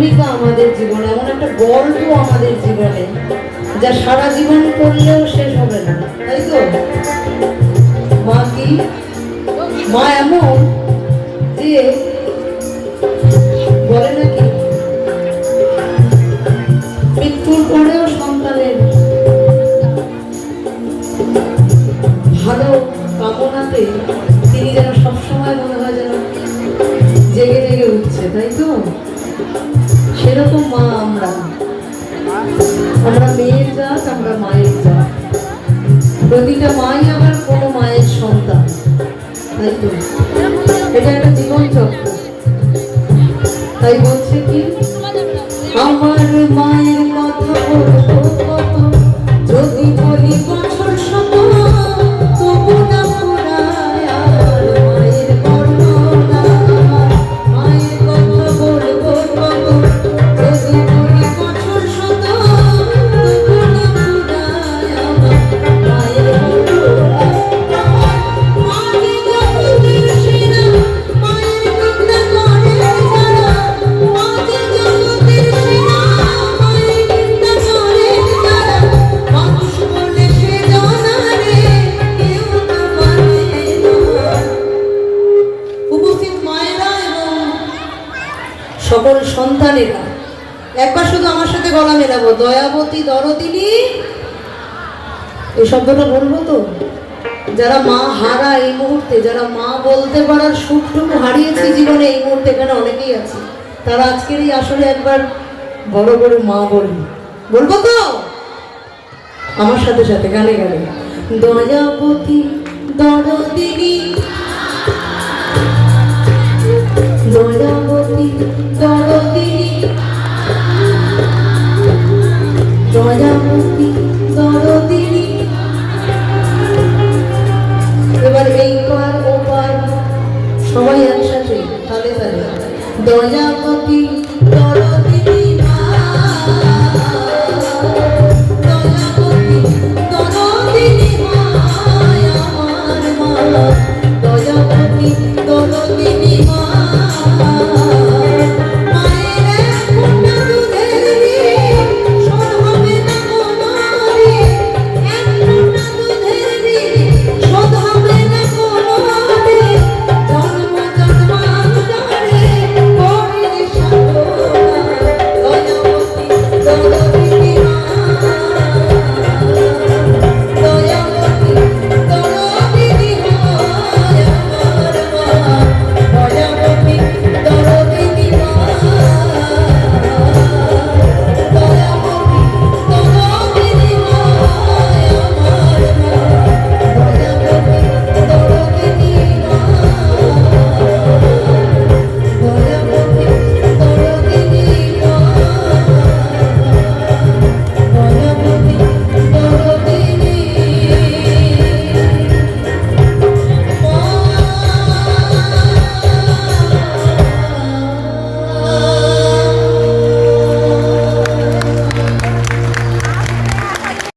ভূমিকা আমাদের জীবনে, এমন একটা গল্প আমাদের জীবনে, যা সারা জীবন পড়লেও শেষ হবে না, তাই তো? মা কি? মা এমন যে বলে নাকি, মৃত্যুর পরেও সন্তানের ভালো কামনাতে তিনি যেন সবসময় মনে হয় যেন জেগে জেগে উঠছে, তাই তো? সেরকম মা আমরা আমরা মেয়ের জাত, আমরা মায়ের জাত। প্রতিটা মাই আবার কোনো মায়ের সন্তান। তাই তো? এটা একটা জীবন চক্র তাই বলছে কি? আমার মায়ের কথা যদি সন্তানেরা। একবার শুধু আমার সাথে গলা মেলাবো। দয়াবতী, দরদিনী। এই শব্দটা বলব তো? যারা মা হারা এই মুহূর্তে, যারা মা বলতে পারার সুখটুকু হারিয়েছে জীবনে, এই মুহূর্তে এখানে অনেকেই আছে। তারা আজকের এই আসলে একবার বড় বড় মা বলব বলব তো? আমার সাথে সাথে গানে গানে। দয়াবতী, দরদিনী। দয়াবতী দরদিনী দয়াবতী দরদিনী এবার এই পার ও পার সবাই একসাথে তালে তালে দয়াবতী দরদিনী দয়াবতী দরদিনী মা